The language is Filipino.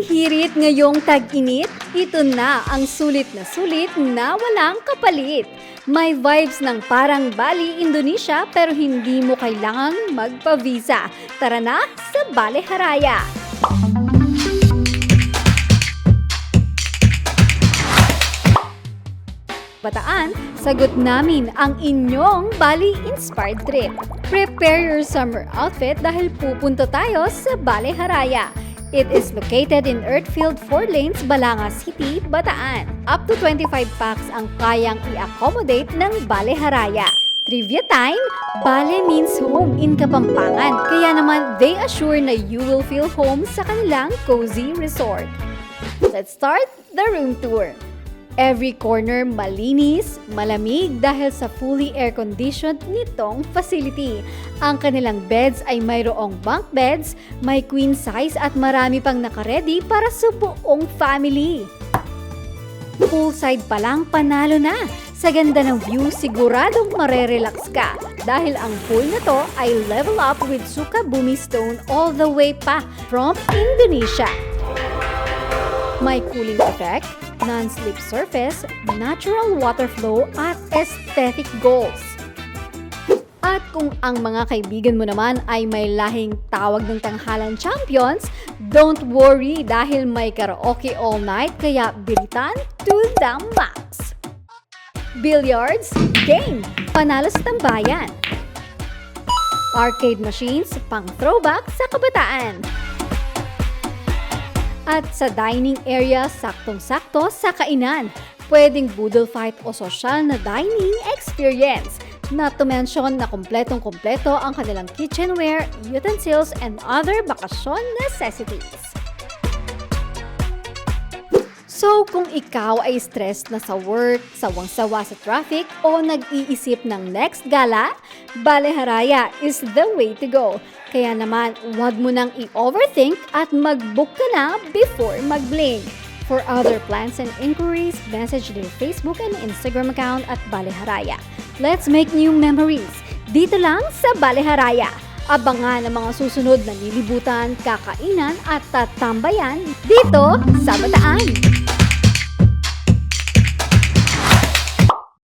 Hirit ngayong tag-init, ito na ang sulit na sulit na walang kapalit. May vibes ng parang Bali, Indonesia pero hindi mo kailangang magpa-visa. Tara na sa Bale Haraya! Bataan, sagot namin ang inyong Bali-inspired trip. Prepare your summer outfit dahil pupunta tayo sa Bale Haraya. It is located in Earthfield 4 Lanes, Balanga City, Bataan. Up to 25 packs ang kayang i-accommodate ng Bale Haraya. Trivia time! Bale means home in Kapampangan. Kaya naman, they assure na you will feel home sa kanilang cozy resort. Let's start the room tour. Every corner malinis, malamig dahil sa fully air-conditioned nitong facility. Ang kanilang beds ay mayroong bunk beds, may queen size at marami pang nakaredy para sa buong family. Poolside pa lang panalo na. Sa ganda ng view, siguradong marerelax ka dahil ang pool na to ay level up with Sukabumi Stone all the way pa from Indonesia. May cooling effect, non-slip surface, natural water flow at aesthetic goals. At kung ang mga kaibigan mo naman ay may lahing tawag ng tanghalan champions, don't worry dahil may karaoke all night kaya bilitan to the max. Billiards, game, panalo sa tambayan. Arcade machines, pang throwback sa kabataan. At sa dining area, saktong-sakto sa kainan. Pwedeng boodle fight o sosyal na dining experience. Not to mention na kompletong-kompleto ang kanilang kitchenware, utensils, and other bakasyon necessities. So, kung ikaw ay stressed na sa work, sawang-sawa sa traffic, o nag-iisip ng next gala, Bale Haraya is the way to go. Kaya naman, huwag mo nang i-overthink at mag-book ka na before mag-blink. For other plans and inquiries, message their Facebook and Instagram account at Bale Haraya. Let's make new memories. Dito lang sa Bale Haraya. Abangan ang mga susunod na nilibutan, kakainan at tatambayan dito sa Bataan.